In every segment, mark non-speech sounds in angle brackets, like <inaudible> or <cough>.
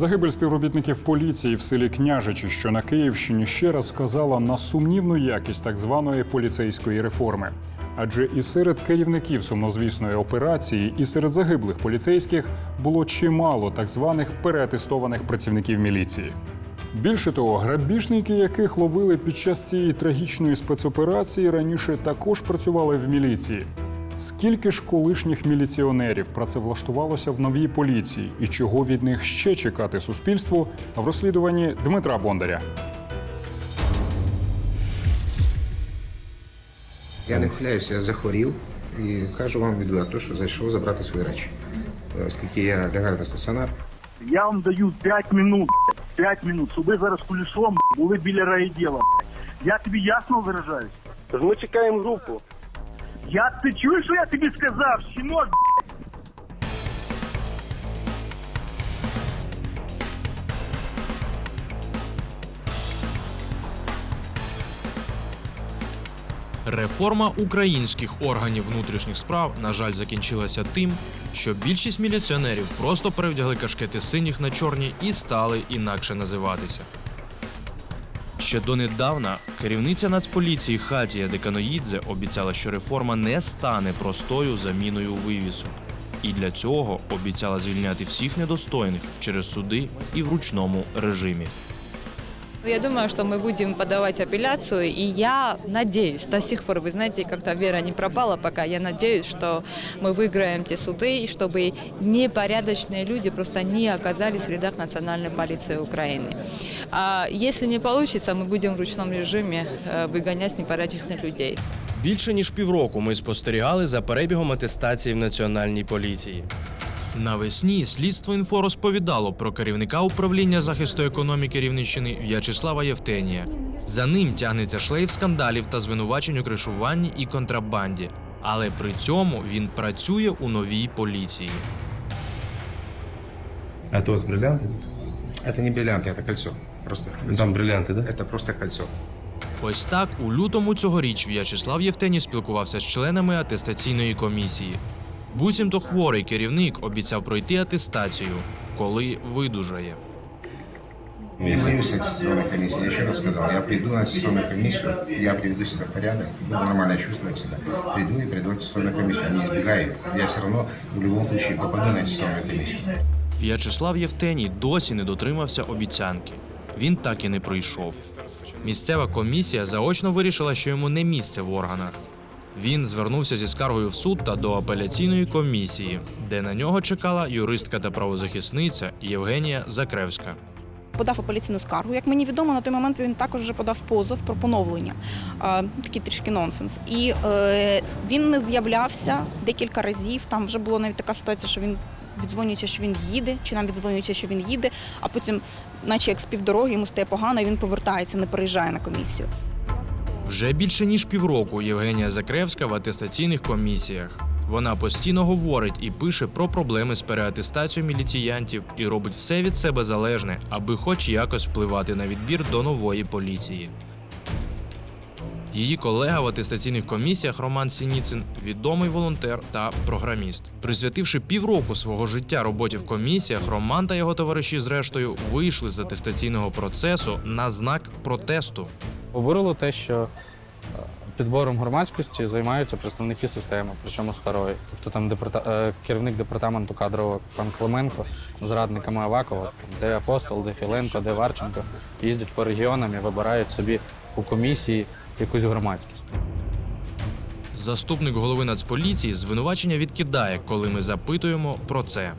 Загибель співробітників поліції в селі Княжичі, що на Київщині, ще раз вказала на сумнівну якість так званої поліцейської реформи. Адже і серед керівників сумнозвісної операції, і серед загиблих поліцейських було чимало так званих переатестованих працівників міліції. Більше того, грабіжники, яких ловили під час цієї трагічної спецоперації, раніше також працювали в міліції. Скільки ж колишніх міліціонерів працевлаштувалося в новій поліції і чого від них ще чекати суспільству в розслідуванні Дмитра Бондаря? Я не хвиляюся, я захворів і кажу вам відверто, що зайшов забрати свої речі. Оскільки я лягаю на стаціонар, Я вам даю 5 минут, 5 минут, щоб ви зараз кулішом були біля райділа. Я тобі ясно виражаюсь? Ми чекаємо групу. Я ти чуєш, що я тобі сказав? Щінок, Реформа українських органів внутрішніх справ, на жаль, закінчилася тим, що більшість міліціонерів просто перевдягли кашкети синіх на чорні і стали інакше називатися. Ще донедавна керівниця Нацполіції Хатія Деканоїдзе обіцяла, що реформа не стане простою заміною вивісу. І для цього обіцяла звільняти всіх недостойних через суди і в ручному режимі. Ну, Я думаю, что мы будем подавать апелляцию, и я надеюсь, до сих пор, вы знаете, как-то вера не пропала пока, я надеюсь, что мы выиграем те суды, и чтобы непорядочные люди просто не оказались в рядах национальной полиции Украины. А если не получится, мы будем в ручном режиме э, выгонять непорядочных людей. Більше ніж півроку ми спостерігали за перебігом атестації в національній поліції. Навесні слідство інфо розповідало про керівника управління захисту економіки Рівненщини В'ячеслава Євтенія. За ним тягнеться шлейф скандалів та звинувачень у кришуванні і контрабанді. Але при цьому він працює у новій поліції. А это у вас бриллианты? це не бриллианти, це кольцо. Просто кольцо. Там бриллианты, да? Це просто кольцо. Ось так у лютому цьогоріч В'ячеслав Євтеній спілкувався з членами атестаційної комісії. Буцімто хворий керівник обіцяв пройти атестацію, коли видужає. Аттестационной комиссии. Я еще раз сказал, я приду на аттестационную комиссию, я приведу себя в порядок, буду нормально чувствовать себя. Приду и приду аттестационную комиссию, не избегаю. Я все равно в любом случае попаду на аттестационную комиссию. В'ячеслав Євтеній досі не дотримався обіцянки. Він так і не прийшов. Місцева комісія заочно вирішила, що йому не місце в органах. Він звернувся зі скаргою в суд та до апеляційної комісії, де на нього чекала юристка та правозахисниця Євгенія Закревська. подав апеляційну скаргу. Як мені відомо, на той момент він також вже подав позов про поновлення. Такий трішки нонсенс. І е, він не з'являвся декілька разів. Там вже була навіть така ситуація, що він віддзвонюється, що він їде, чи нам віддзвонюється, що він їде, а потім, наче як з півдороги, йому стає погано, і він повертається, не приїжджає на комісію. Вже більше ніж півроку Євгенія Закревська в атестаційних комісіях. Вона постійно говорить і пише про проблеми з переатестацією міліціянтів і робить все від себе залежне, аби хоч якось впливати на відбір до нової поліції. Її колега в атестаційних комісіях Роман Сініцин відомий волонтер та програміст. Присвятивши півроку свого життя роботі в комісіях, Роман та його товариші, зрештою, вийшли з атестаційного процесу на знак протесту. Обурило те, що е, підбором громадськості займаються представники системи, причому старої. Тобто там департа... е, керівник департаменту кадрового пан Клименко з радниками Авакова, де Апостол, де Філенко, де Варченко їздять по регіонам і вибирають собі у комісії якусь громадськість. Заступник голови Нацполіції звинувачення відкидає, коли ми запитуємо про це.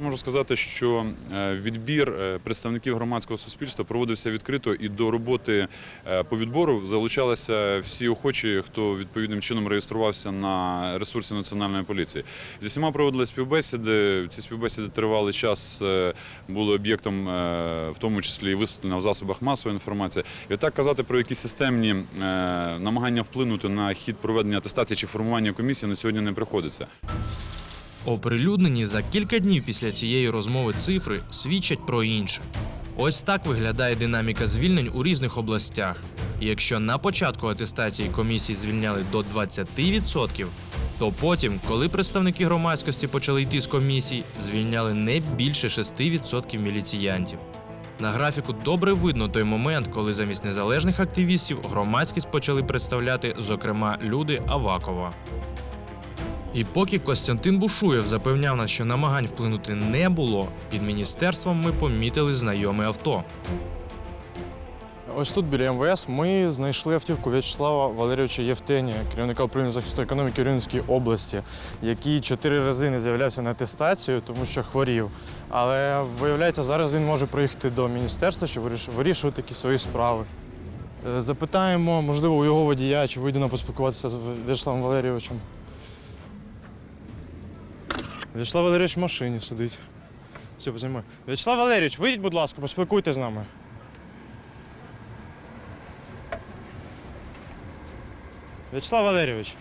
Можу сказати, що е, відбір е, представників громадського суспільства проводився відкрито і до роботи е, по відбору залучалися всі охочі, хто відповідним чином реєструвався на ресурсі національної поліції. Зі всіма проводили співбесіди. Ці співбесіди тривалий час, були об'єктом, в тому числі і висвітлення в засобах масової інформації. І так казати про якісь системні намагання вплинути на хід проведення атестації чи формування комісії на сьогодні не приходиться. Оприлюднені за кілька днів після цієї розмови цифри свідчать про інше. Ось так виглядає динаміка звільнень у різних областях. Якщо на початку атестації комісії звільняли до 20%, То потім, коли представники громадськості почали йти з комісій, звільняли не більше 6% міліціянтів. На графіку добре видно той момент, коли замість незалежних активістів громадськість почали представляти, зокрема, люди Авакова. І поки Костянтин Бушуєв запевняв нас, що намагань вплинути не було, під міністерством ми помітили знайоме авто. Ось тут біля МВС ми знайшли автівку В'ячеслава Валерійовича Євтенія, керівника управління захисту економіки Рівненської області, який чотири рази не з'являвся на атестацію, тому що хворів. Але виявляється, зараз він може приїхати до міністерства, щоб вирішувати якісь свої справи. Е, Запитаємо, можливо, у його водія, чи вийде нам поспілкуватися з В'ячеславом Валерійовичем. В'ячеслав Валерійович в машині сидить. Все, познімаю. В'ячеслав Валерійович, вийдіть, будь ласка, поспілкуйтесь з нами. Вячеслав Валерійович.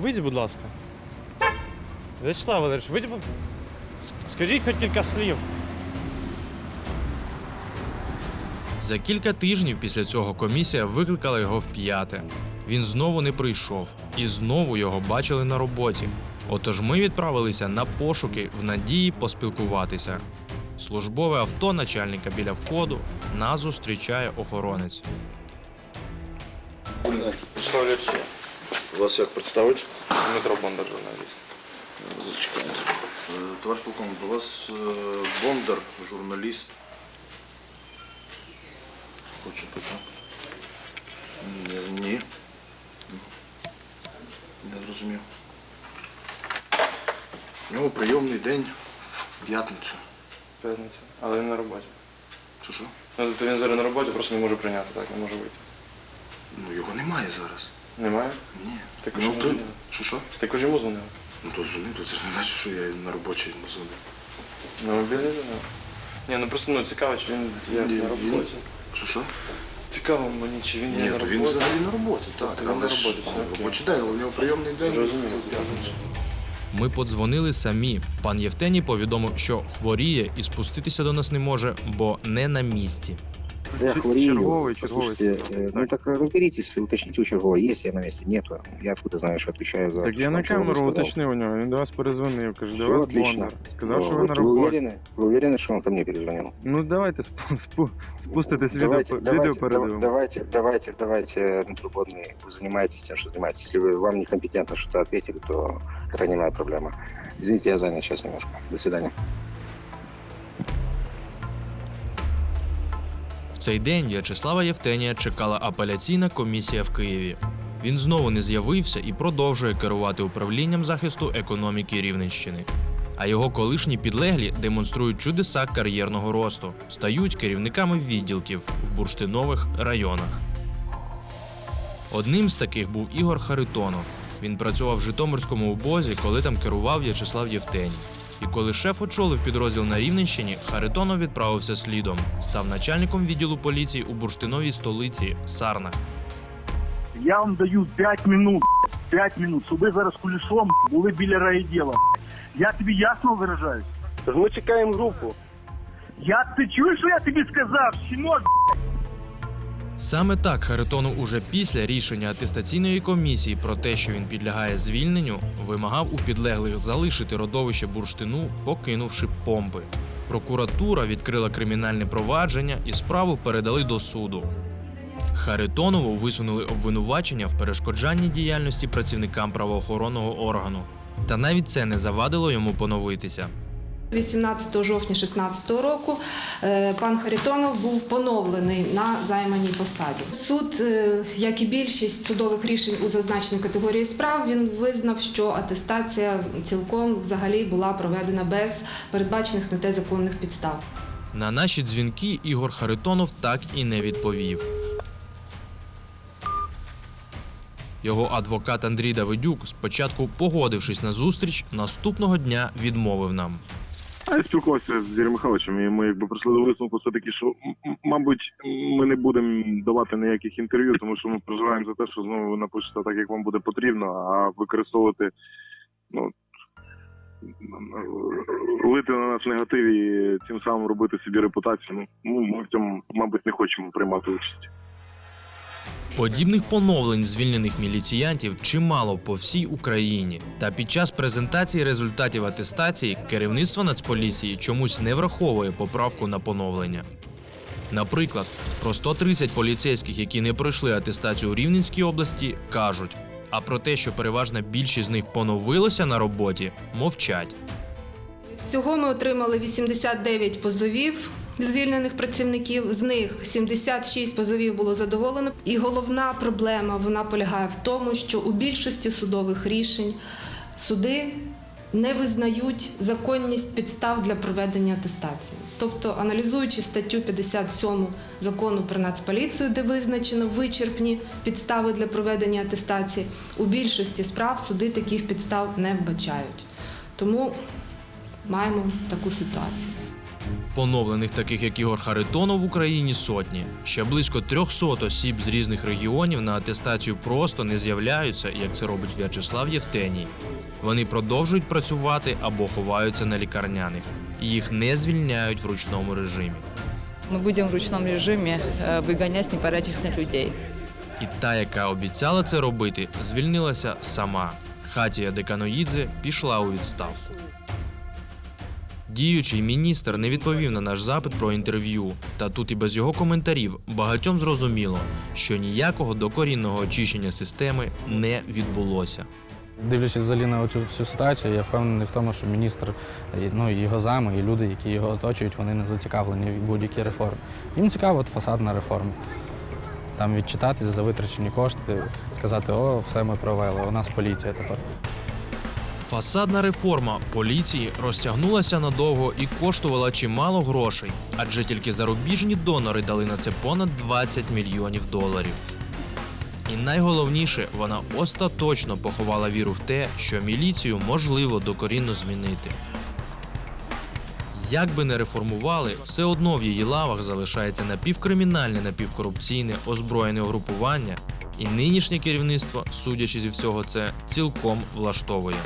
Вийдіть, будь ласка. Вячеслав Валерійович, вийдіть, будь Скажіть хоч кілька слів. За кілька тижнів після цього комісія викликала його вп'яте. Він знову не прийшов, і знову його бачили на роботі. Отож ми відправилися на пошуки в надії поспілкуватися. Службове авто начальника біля входу нас зустрічає охоронець. Вячеслав Вас як представити? Дмитро Бондар, журналіст. Зачекайте. Е, Товариш полковник, у вас е, Бондар, журналіст. Хочете так? Ні. Не зрозумів. У нього прийомний день в п'ятницю. П'ятниця. Але він на роботі. Чи що? Ну, тобто він зараз на роботі, просто не може прийняти, так, не може вийти. Ну його немає зараз. Немає? Ні. Так У що нього при- дзвонили? Що що? Також йому дзвонили. Ну то дзвонив, то це ж не значить, що я на робочий не дзвонив. На мобільний дзвонив? Ні, ну просто ну, цікаво, чи він є Ні, на він- роботі. Що що? Цікаво мені, чи він є Ні, на то роботі. він взагалі на роботі, так. він на Але ж роботі, все окей. робочий день, але у нього прийомний день Зрозуміло. в п'ятницю. Ми подзвонили самі. Пан Євтеній повідомив, що хворіє і спуститися до нас не може, бо не на місці. Я хворею. черговый, черговый. Послушайте, э, ну так разберитесь, уточните у чергового, есть я на месте, нету. Я откуда знаю, что отвечаю за Так то, я что на он черговый камеру сказал. уточнив у нього, він до вас перезвонив, каже, до Все вас отлично. Бондар. Сказав, Ну, що ви вот на вы роботі. уверены? Вы уверены, что он ко мне перезвонил? Ну давайте спу- <laughs> спу- спуститесь відео, давайте, відео давайте, передивимо. давайте, давайте, давайте, ну, свободный, вы занимаетесь тем, что занимаетесь. Если вы, вам некомпетентно что-то ответили, то это не моя проблема. Извините, я занят сейчас немножко. До свидания. Цей день В'ячеслава Євтенія чекала апеляційна комісія в Києві. Він знову не з'явився і продовжує керувати управлінням захисту економіки Рівненщини. А його колишні підлеглі демонструють чудеса кар'єрного росту, стають керівниками відділків в бурштинових районах. Одним з таких був Ігор Харитонов. Він працював в Житомирському обозі, коли там керував В'ячеслав Євтеній. І коли шеф очолив підрозділ на Рівненщині, Харитонов відправився слідом, став начальником відділу поліції у бурштиновій столиці Сарнах. Я вам даю 5 минут, 5 минут, щоб ви зараз кулішом були біля райділа. Я тобі ясно виражаюсь? Ми чекаємо групу. Я ти чуєш, що я тобі сказав? Щінок, Саме так Харитонов уже після рішення атестаційної комісії про те, що він підлягає звільненню, вимагав у підлеглих залишити родовище бурштину, покинувши помпи. Прокуратура відкрила кримінальне провадження і справу передали до суду. Харитонову висунули обвинувачення в перешкоджанні діяльності працівникам правоохоронного органу. Та навіть це не завадило йому поновитися. 18 жовтня 2016 року е, пан Харитонов був поновлений на займаній посаді. Суд, е, як і більшість судових рішень у зазначеній категорії справ, він визнав, що атестація цілком взагалі була проведена без передбачених на те законних підстав. На наші дзвінки Ігор Харитонов так і не відповів. Його адвокат Андрій Давидюк, спочатку погодившись на зустріч, наступного дня відмовив нам. Я спілкувався з Юрієм Михайловичем, і ми якби прийшли до висновку все-таки, що м- м- мабуть ми не будемо давати ніяких інтерв'ю, тому що ми переживаємо за те, що знову ви напишете так, як вам буде потрібно, а використовувати ну лити на нас негатив і тим самим робити собі репутацію. Ну ми в цьому, мабуть, не хочемо приймати участь. Подібних поновлень звільнених міліціянтів чимало по всій Україні. Та під час презентації результатів атестації керівництво Нацполіції чомусь не враховує поправку на поновлення. Наприклад, про 130 поліцейських, які не пройшли атестацію у Рівненській області, кажуть. А про те, що переважна більшість з них поновилося на роботі, мовчать. Всього ми отримали 89 позовів звільнених працівників. З них 76 позовів було задоволено. І головна проблема вона полягає в тому, що у більшості судових рішень суди не визнають законність підстав для проведення атестації. Тобто, аналізуючи статтю 57 закону про нацполіцію, де визначено вичерпні підстави для проведення атестації, у більшості справ суди таких підстав не вбачають. Тому маємо таку ситуацію. Поновлених таких як Ігор Харитонов в Україні сотні. Ще близько 300 осіб з різних регіонів на атестацію просто не з'являються, як це робить В'ячеслав Євтеній. Вони продовжують працювати або ховаються на лікарняних. Їх не звільняють в ручному режимі. Мы будем в ручном режиме э, выгонять непорядочных людей. І та, яка обіцяла це робити, звільнилася сама. Хатія Деканоїдзе пішла у відставку. Діючий міністр не відповів на наш запит про інтерв'ю. Та тут і без його коментарів багатьом зрозуміло, що ніякого докорінного очищення системи не відбулося. Дивлячись взагалі на цю всю ситуацію, я впевнений в тому, що міністр, ну його зами, і люди, які його оточують, вони не зацікавлені в будь-якій реформі. Їм цікава от фасадна реформа. Там відчитатися за витрачені кошти, сказати, о, все ми провели, у нас поліція тепер. Фасадна реформа поліції розтягнулася надовго і коштувала чимало грошей, адже тільки зарубіжні донори дали на це понад 20 мільйонів доларів. І найголовніше, вона остаточно поховала віру в те, що міліцію можливо докорінно змінити. Як би не реформували, все одно в її лавах залишається напівкримінальне, напівкорупційне озброєне угрупування, і нинішнє керівництво, судячи зі всього це, цілком влаштовує.